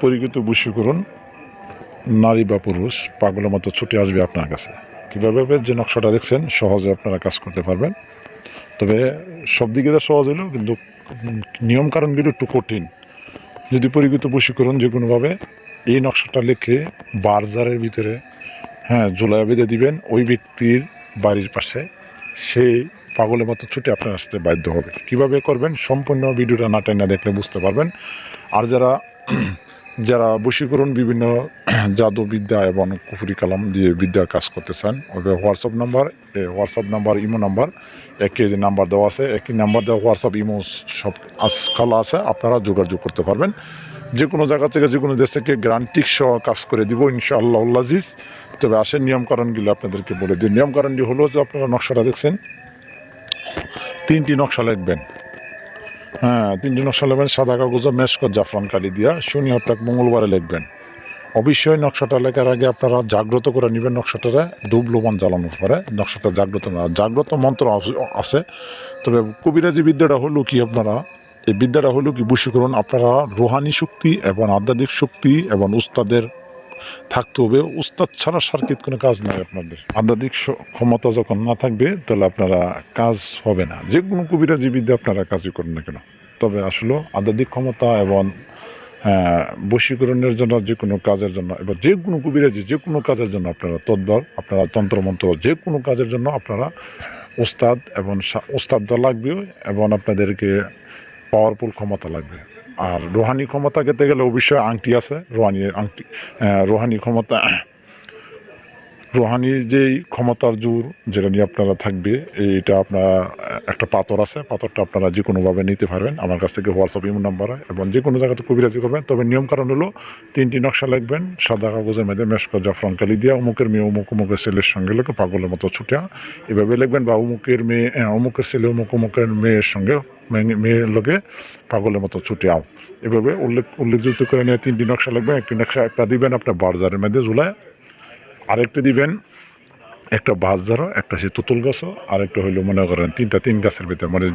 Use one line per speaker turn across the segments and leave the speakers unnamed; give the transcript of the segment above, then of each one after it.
পরিচিত বশীকরণ, নারী বা পুরুষ, পাগলের মতো ছুটে আসবে আপনার কাছে। কীভাবে যে নকশাটা দেখছেন, সহজে আপনারা কাজ করতে পারবেন। তবে সব দিকে তো সহজ হলেও কিন্তু নিয়ম একটু কঠিন। যদি পরিচিত বশীকরণ যে কোনোভাবে, এই নকশাটা লিখে বারজারের ভিতরে হ্যাঁ জুলাই বেঁধে দিবেন, ওই ব্যক্তির বাড়ির পাশে, সেই পাগলের মতো ছুটে আপনার আসতে বাধ্য হবে। কীভাবে করবেন? সম্পূর্ণ ভিডিওটা না দেখলে বুঝতে পারবেন। আর যারা যারা বশীকরণ বিভিন্ন জাদু বিদ্যা এবং কুফুরি কালাম দিয়ে বিদ্যার কাজ করতে চান, ওদের WhatsApp number WhatsApp number, imo number, একই যে নাম্বার দেওয়া আছে, একই নাম্বার দেওয়া হোয়াটসঅ্যাপ, ইমো সব খোলা আছে, আপনারা যোগাযোগ করতে পারবেন। যে কোনো জায়গা থেকে যে কোনো দেশ থেকে গ্রান্টিক সহ কাজ করে দিব ইনশাআল্লাহ আজিজ। তবে আসেন, নিয়মকানুনগুলো আপনাদেরকে বলে দিই। নিয়মকানুনটি হলো যে আপনারা নকশাটা দেখছেন তিনটি নকশা লিখবেন। হ্যাঁ তিনটি নকশা লিখবেন, সাদা কাগজে মেশকর জাফরান কালি দিয়া, শনি হত্যাক মঙ্গলবারে লিখবেন। অবশ্যই নকশাটা লেখার আগে আপনারা জাগ্রত করে নেবেন নকশাটারে ধূপ লোবান জ্বালানোর পরে নকশাটা জাগ্রত না জাগ্রত মন্ত্র আছে। তবে কবিরাজি বিদ্যাটা হলো কি আপনারা, এই বিদ্যাটা হলো কি বশীকরণ, আপনারা রোহানি শক্তি এবং আধ্যাত্মিক শক্তি এবং উস্তাদের থাকতে হবে। উস্তাদ ছাড়া সার্কিট কোনো কাজ নাই আপনাদের? আধ্যাত্মিক ক্ষমতা যখন না থাকবে তাহলে আপনারা কাজ হবে না। যে কোনো কবিরাজি বিদ্যা আপনারা কাজই করেন না কেন? তবে আসলে আধ্যাত্মিক ক্ষমতা এবং আহ, বশীকরণের জন্য যে কোনো কাজের জন্য এবার যে কোনো কবিরাজি যে কোনো কাজের জন্য আপনারা তদ্বর আপনারা তন্ত্রমন্ত্র যে কোনো কাজের জন্য আপনারা ওস্তাদ এবং ওস্তাদটা লাগবে এবং আপনাদেরকে পাওয়ারফুল ক্ষমতা লাগবে। আর রোহানি ক্ষমতা খেতে গেলে অবশ্যই আংটি আছে। রোহানি, আংটি রোহানি ক্ষমতা রোহানি যেই ক্ষমতার জোর যেটা নিয়ে আপনারা থাকবে, এইটা আপনার, একটা পাথর আছে, পাথরটা আপনারা যে কোনোভাবে নিতে পারবেন। আমার কাছ থেকে হোয়াটসঅ্যাপ ইমো নাম্বার এবং যে কোনো জায়গাতে কবিরাজি করবেন। তবে নিয়ম কারণ হলো, তিনটি নকশা লিখবেন, সাদা কাগজের মধ্যে মেশক জাফরান কালি দিয়ে, অমুকের মেয়ে, অমুক, অমুকের ছেলের সঙ্গে লোকে পাগলের মতো ছুটে এভাবে লিখবেন বা অমুকের মেয়ে অমুকের ছেলে, অমুক, অমুকের মেয়ের সঙ্গে মেয়ে- মেয়ের লোকে পাগলের মতো ছুটে আও এভাবে উল্লেখ, উল্লেখযোগ্য করে নিয়ে তিনটি নকশা লিখবেন, একটি নকশা একটা দিবেন আপনার বারজারের মধ্যে ঝুলায়। আরেকটা দিবেন, একটা বাস ধরো একটা সে তুতুল গাছও, আরেকটা হইল মনে করেন তিনটা তিন গাছের ভিতরে মানে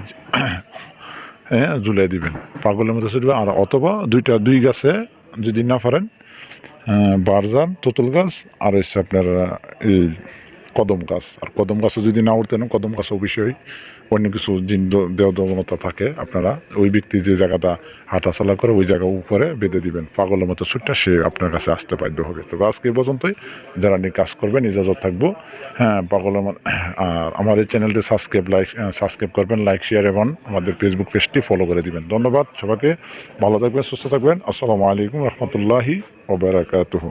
হ্যাঁ ঝুলাই দিবেন। পাগলের মতো ছুটবে, আর অথবা দুইটা, দুই গাছে যদি না পারেন বারজান তুতুল গাছ, আর হচ্ছে আপনার এই কদম গাছ। আর কদম গাছও যদি না উঠতেন কদম গাছ অবশ্যই অন্য কিছু জিন দেহ থাকে, আপনারা ওই ব্যক্তি যে জায়গাটা হাঁটাচলা করে, ওই জায়গা উপরে বেঁধে দিবেন। পাগলের মতো ছুটটা সে আপনার কাছে আসতে বাধ্য হবে। তবে আজকে পর্যন্তই। যারা নিয়ে কাজ করবেন, ইজাজত থাকব। হ্যাঁ পাগলের আর আমাদের চ্যানেলটি সাবস্ক্রাইব, লাইক সাবস্ক্রাইব করবেন, লাইক, শেয়ার এবং আমাদের ফেসবুক পেজটি ফলো করে দিবেন। ধন্যবাদ সবাইকে। ভালো থাকবেন, সুস্থ থাকবেন। আসসালামু আলাইকুম রহমতুল্লাহি ওবরাকাতুহু